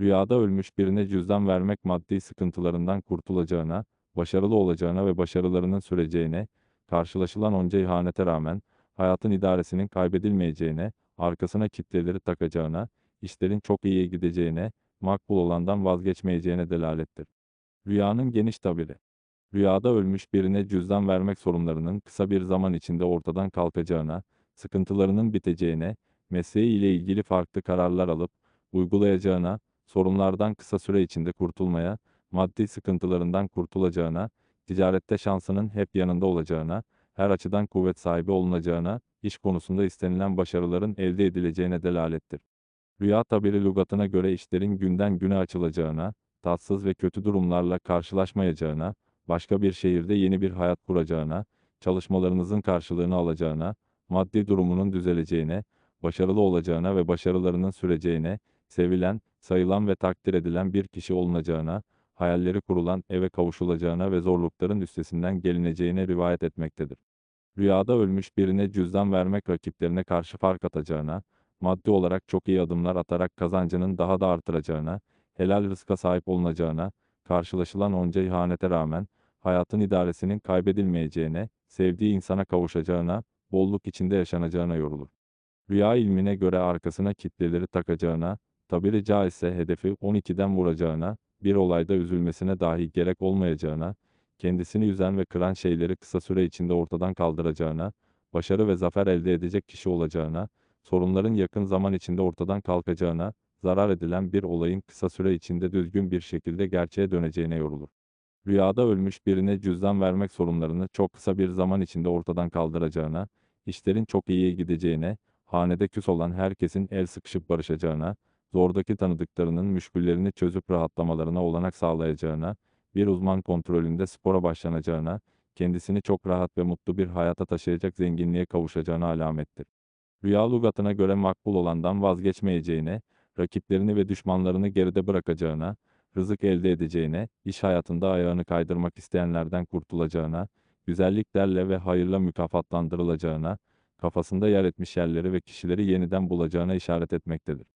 Rüyada ölmüş birine cüzdan vermek maddi sıkıntılarından kurtulacağına, başarılı olacağına ve başarılarının süreceğine, karşılaşılan onca ihanete rağmen, hayatın idaresinin kaybedilmeyeceğine, arkasına kitleleri takacağına, işlerin çok iyiye gideceğine, makbul olandan vazgeçmeyeceğine delalettir. Rüyanın geniş tabiri. Rüyada ölmüş birine cüzdan vermek sorunlarının kısa bir zaman içinde ortadan kalkacağına, sıkıntılarının biteceğine, mesleği ile ilgili farklı kararlar alıp uygulayacağına, sorunlardan kısa süre içinde kurtulmaya, maddi sıkıntılarından kurtulacağına, ticarette şansının hep yanında olacağına, her açıdan kuvvet sahibi olunacağına, iş konusunda istenilen başarıların elde edileceğine delalettir. Rüya tabiri lügatına göre işlerin günden güne açılacağına, tatsız ve kötü durumlarla karşılaşmayacağına, başka bir şehirde yeni bir hayat kuracağına, çalışmalarınızın karşılığını alacağına, maddi durumunun düzeleceğine, başarılı olacağına ve başarılarının süreceğine, sevilen, sayılan ve takdir edilen bir kişi olunacağına, hayalleri kurulan eve kavuşulacağına ve zorlukların üstesinden gelineceğine rivayet etmektedir. Rüyada ölmüş birine cüzdan vermek rakiplerine karşı fark atacağına, maddi olarak çok iyi adımlar atarak kazancının daha da artıracağına, helal rızka sahip olunacağına, karşılaşılan onca ihanete rağmen, hayatın idaresinin kaybedilmeyeceğine, sevdiği insana kavuşacağına, bolluk içinde yaşanacağına yorulur. Rüya ilmine göre arkasına kitleleri takacağına, tabiri caizse hedefi 12'den vuracağına, bir olayda üzülmesine dahi gerek olmayacağına, kendisini üzen ve kıran şeyleri kısa süre içinde ortadan kaldıracağına, başarı ve zafer elde edecek kişi olacağına, sorunların yakın zaman içinde ortadan kalkacağına, zarar edilen bir olayın kısa süre içinde düzgün bir şekilde gerçeğe döneceğine yorulur. Rüyada ölmüş birine cüzdan vermek sorunlarını çok kısa bir zaman içinde ortadan kaldıracağına, işlerin çok iyiye gideceğine, hanede küs olan herkesin el sıkışıp barışacağına, zordaki tanıdıklarının müşküllerini çözüp rahatlamalarına olanak sağlayacağına, bir uzman kontrolünde spora başlanacağına, kendisini çok rahat ve mutlu bir hayata taşıyacak zenginliğe kavuşacağına alamettir. Rüya lügatına göre makbul olandan vazgeçmeyeceğine, rakiplerini ve düşmanlarını geride bırakacağına, rızık elde edeceğine, iş hayatında ayağını kaydırmak isteyenlerden kurtulacağına, güzelliklerle ve hayırla mükafatlandırılacağına, kafasında yer etmiş yerleri ve kişileri yeniden bulacağına işaret etmektedir.